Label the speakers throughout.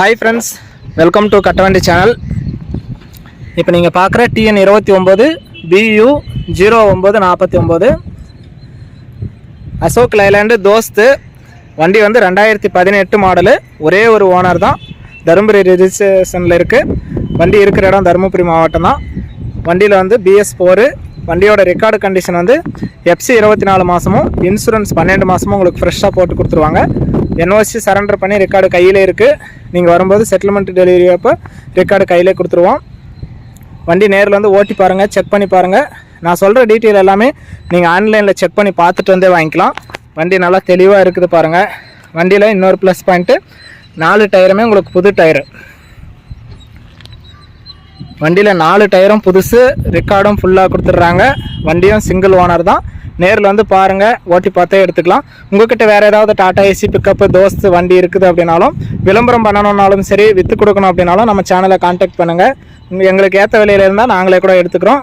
Speaker 1: Hi friends welcome to Kattavandi channel இப்போ நீங்கள் பார்க்குற டிஎன் இருபத்தி ஒம்பது பியூ ஜீரோ ஒம்பது நாற்பத்தி ஒம்பது அசோக் லைலாண்டு தோஸ்து வண்டி வந்து ரெண்டாயிரத்தி பதினெட்டு மாடலு ஒரே ஒரு ஓனர் தான். தருமபுரி ரிஜிஸ்ட்ரேஷனில் இருக்குது வண்டி இருக்கிற இடம் தருமபுரி மாவட்டம் தான் வண்டியில் வந்து பிஎஸ் ஃபோரு வண்டியோட ரெக்கார்டு கண்டிஷன் வந்து எஃப்சி இருபத்தி நாலு மாதமும் இன்சூரன்ஸ் பன்னெண்டு மாதமும் உங்களுக்கு ஃப்ரெஷ்ஷாக போட்டு கொடுத்துருவாங்க. என்ஓசி சரண்டர் பண்ணி ரெக்கார்டு கையில் இருக்குது நீங்கள் வரும்போது செட்டில்மெண்ட் டெலிவரி அப்போ ரெக்கார்டு கையிலே கொடுத்துருவோம். வண்டி நேரில் வந்து ஓட்டி பாருங்கள் செக் பண்ணி பாருங்கள் நான் சொல்கிற டீட்டெயில் எல்லாமே நீங்கள் ஆன்லைனில் செக் பண்ணி பார்த்துட்டு வந்தே வாங்கிக்கலாம். வண்டி நல்லா தெளிவாக இருக்குது பாருங்கள் வண்டியில் இன்னொரு ப்ளஸ் பாயிண்ட்டு நாலு டயருமே உங்களுக்கு புது டயரு வண்டியில் நாலு டயரும் புதுசு ரெக்கார்டும் ஃபுல்லாக கொடுத்துட்றாங்க. வண்டியும் சிங்கிள் ஓனர் தான். நேரில் வந்து பாருங்கள் ஓட்டி பார்த்தே எடுத்துக்கலாம். உங்ககிட்ட வேறு ஏதாவது டாடா ஏசி பிக்கப்பு தோஸ்து வண்டி இருக்குது அப்படின்னாலும் விளம்பரம் பண்ணணுன்னாலும் சரி விற்று கொடுக்கணும் அப்படின்னாலும் நம்ம சேனலை காண்டாக்ட் பண்ணுங்கள் எங்களுக்கு ஏற்ற விலையில இருந்தால் நாங்களே கூட எடுத்துக்கிறோம்.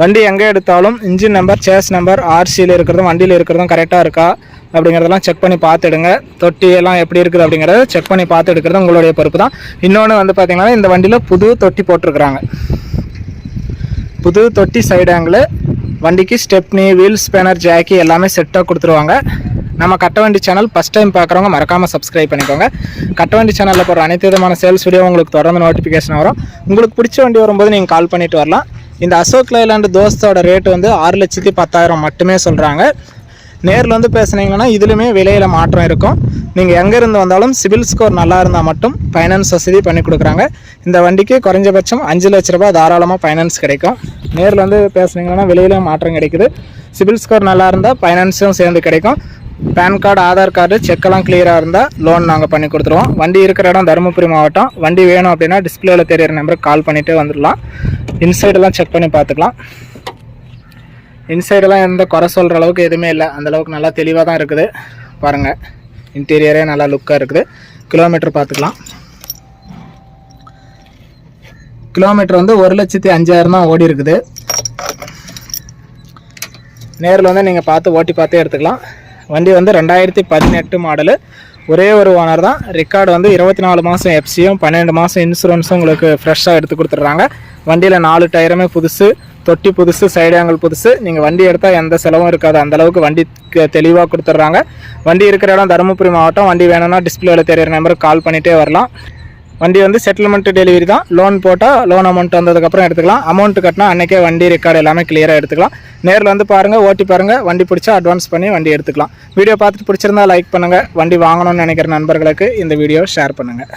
Speaker 1: வண்டி எங்கே எடுத்தாலும் இன்ஜின் நம்பர் சேஸ் நம்பர் ஆர்சியில் இருக்கிறதும் வண்டியில் இருக்கிறதும் கரெக்டாக இருக்கா அப்படிங்கிறதெல்லாம் செக் பண்ணி பார்த்துடுங்க. தொட்டி எல்லாம் எப்படி இருக்குது அப்படிங்கிறத செக் பண்ணி பார்த்து எடுக்கிறது உங்களுடைய பொறுப்பு தான். இன்னொன்று வந்து பார்த்திங்கன்னா இந்த வண்டியில் புது தொட்டி போட்டிருக்கிறாங்க. புது தொட்டி சைடு ஆங்கிள் வண்டிக்கு ஸ்டெப்னி வீல் ஸ்பேனர் ஜாக்கி எல்லாமே செட்டாக கொடுத்துருவாங்க. நம்ம கட்ட வண்டி சேனல் ஃபஸ்ட் டைம் பார்க்குறவங்க மறக்காமல் சப்ஸ்கிரைப் பண்ணிக்கோங்க. கட்ட வண்டி சேனலில் போகிற அனைத்து விதமான சேல்ஸ் வீடியோ உங்களுக்கு தொடர்ந்து நோட்டிஃபிகேஷன் வரும். உங்களுக்கு பிடிச்ச வண்டி வரும்போது நீங்கள் கால் பண்ணிட்டு வரலாம். இந்த அசோக் லைலாண்டு தோஸ்தோட ரேட் வந்து ஆறு லட்சத்தி பத்தாயிரம் மட்டுமே சொல்கிறாங்க நேரில் வந்து பேசுனீங்கன்னா இதுலையுமே விலையில் மாற்றம் இருக்கும். நீங்கள் எங்கேருந்து வந்தாலும் சிபில் ஸ்கோர் நல்லா இருந்தால் மட்டும் ஃபைனான்ஸ் வசதி பண்ணி கொடுக்குறாங்க. இந்த வண்டிக்கு குறைஞ்சபட்சம் அஞ்சு லட்ச ரூபாய் தாராளமாக ஃபைனான்ஸ் கிடைக்கும். நேரில் வந்து பேசுனீங்கன்னா விலையில மாற்றம் கிடைக்குது. சிபில் ஸ்கோர் நல்லா இருந்தால் ஃபைனான்ஸும் சேர்ந்து கிடைக்கும். பேன் கார்டு ஆதார் கார்டு செக்கெல்லாம் கிளியராக இருந்தால் லோன் நாங்கள் பண்ணி கொடுத்துருவோம். வண்டி இருக்கிற இடம் தருமபுரி மாவட்டம். வண்டி வேணும் அப்படின்னா டிஸ்பிளேல தெரியிற நம்பருக்கு கால் பண்ணிவிட்டு வந்துடலாம் இன்சைடெல்லாம் செக் பண்ணி பார்த்துக்கலாம். இன்சைடெல்லாம் எந்த குறை சொல்கிற அளவுக்கு எதுவுமே இல்லை. அந்த அளவுக்கு நல்லா தெளிவாக தான் இருக்குது. பாருங்கள் இன்டீரியரே நல்லா லுக்காக இருக்குது. கிலோமீட்டர் பார்த்துக்கலாம். கிலோமீட்டர் வந்து ஒரு லட்சத்தி அஞ்சாயிரம் தான் ஓடி இருக்குது. நேரில் வந்து நீங்கள் பார்த்து ஓட்டி பார்த்தே எடுத்துக்கலாம். வண்டி வந்து ரெண்டாயிரத்தி பதினெட்டு மாடலு. ஒரே ஒரு ஓனர் தான். ரெக்கார்டு வந்து இருபத்தி நாலு மாதம் எஃப்சியும் பன்னெண்டு மாதம் இன்சூரன்ஸும் உங்களுக்கு ஃப்ரெஷ்ஷாக எடுத்து கொடுத்துட்றாங்க. வண்டியில் நாலு டயருமே புதுசு தொட்டி புதுசு சைடு ஆங்கிள் புதுசு. நீங்கள் வண்டி எடுத்தால் எந்த செலவும் இருக்காது. அந்தளவுக்கு வண்டி தெளிவாக கொடுத்துட்றாங்க. வண்டி இருக்கிற இடம் தருமபுரி மாவட்டம். வண்டி வேணும்னா டிஸ்பிளேல தெரியிற நம்பருக்கு கால் பண்ணிகிட்டே வரலாம். வண்டி வந்து செட்டில்மெண்ட் டெலிவரி தான். லோன் போட்டால் லோன் அமௌண்ட் வந்ததுக்கப்புறம் எடுத்துக்கலாம். அமௌண்ட் கட்டினா அன்றைக்கே வண்டி ரெக்கார்டு எல்லாமே கிளியராக எடுத்துக்கலாம். நேரில் வந்து பாருங்கள் ஓட்டி பாருங்கள் வண்டி பிடிச்சா அட்வான்ஸ் பண்ணி வண்டி எடுத்துக்கலாம். வீடியோ பார்த்துட்டு பிடிச்சிருந்தா லைக் பண்ணுங்கள் வண்டி வாங்கணும்னு நினைக்கிற நண்பர்களுக்கு இந்த வீடியோ ஷேர் பண்ணுங்கள்